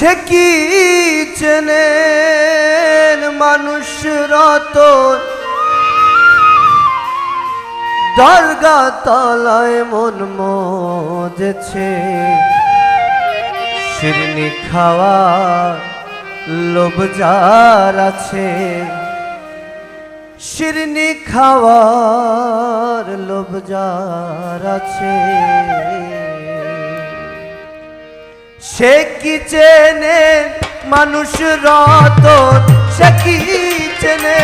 সে কি চেনেন মানুষ রতন? দরগা তলায় মন মজেছে। শিরনি খাওয়া লোভ যার আছে। শিরনি খাওয়ার লোভ যার আছে। সে কি চেনে মানুষ রতন? সে কি চেনে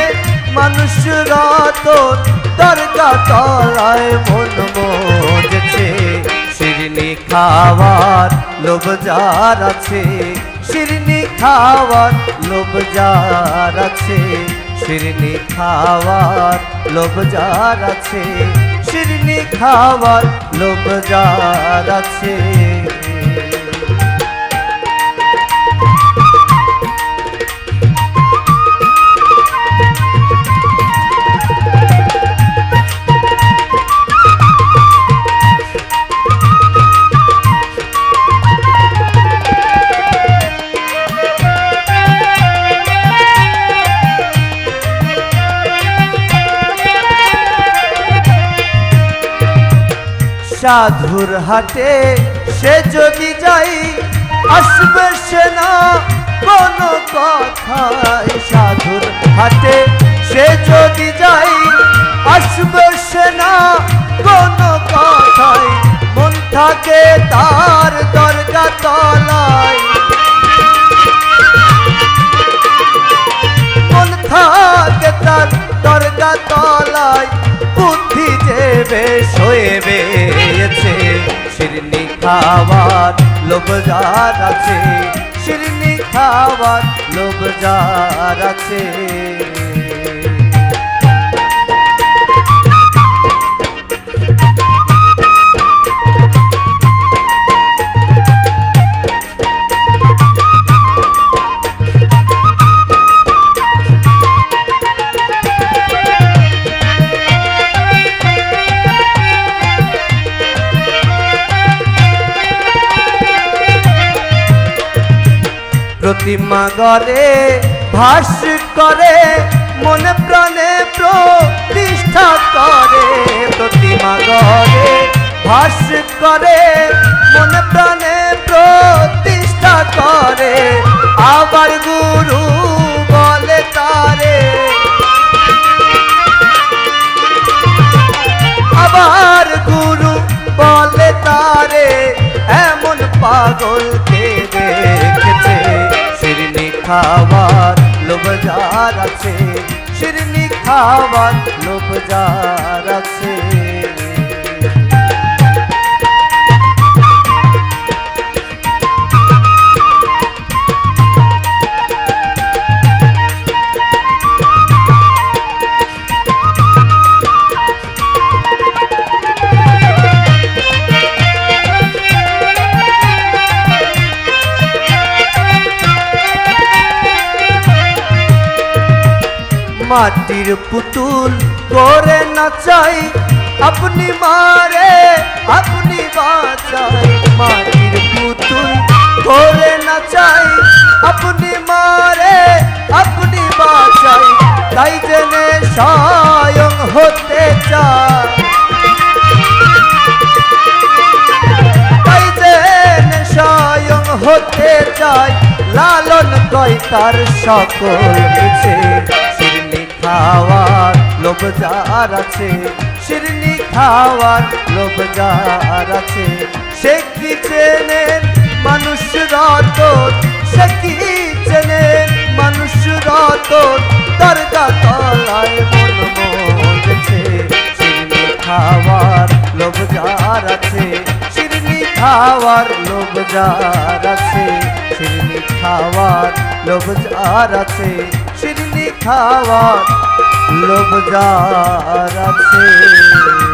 মানুষ রতন? দরগা তলায় মন মজেছে, শিরনি খাওয়ার লোভ যার আছে। শিরনি খাওয়ার লোভ যার আছে। শিরনি খাওয়ার লোভ যার আছে। শিরনি খাওয়ার লোভ যার আছে। সাধুর হাটে সে যদি যাই, আসবে সে না কোনো কথাই। সাধুর হাটে সে যদি যাই, আসবে সে না কোনো কথাই। মন থাকে তার দরগা তলায়। মন থাকে তার দরগা তলায়। বুদ্ধি যে বেশ শিরনি খাওয়ার লোভ যার আছে শিরনি খাওয়ার লোভ যার আছে গড়ে ভাস করে, মনে প্রাণে প্রতিষ্ঠা করে। প্রতিমা গড়ে ভাস করে, মনে প্রাণে প্রতিষ্ঠা করে। আবার গুরু বলে তারে। আবার গুরু বলে তারে, এমন দেখেছে শিরনি খাওয়ার লোভ যার আছে শিরনি খাওয়ার লোভ যার মাটির পুতুল করে নাচাই। আপনি মারে, আপনি বাঁচাই। মাটির পুতুল করে নাচাই। আপনি মারে, আপনি বাঁচাই। তাই জেনে স্বয়ং হতে চায় হতে চাই। লালন কয় তার সকল খাওয়ার লোভ যার আছে, শিরনি খাওয়ার লোভ যার আছে। সে কি চেনেন মানুষ রতন? সে কি চেনেন মানুষ রতন? দরগা তলায় মন মজেছে শিরনি খাওয়ার লোভ যার আছে, শিরনি খাওয়ার লোভ যার আছে। শিরনি খাওয়ার লোভ যার আছে শিরনি খাওয়ার লোভ যার আছে।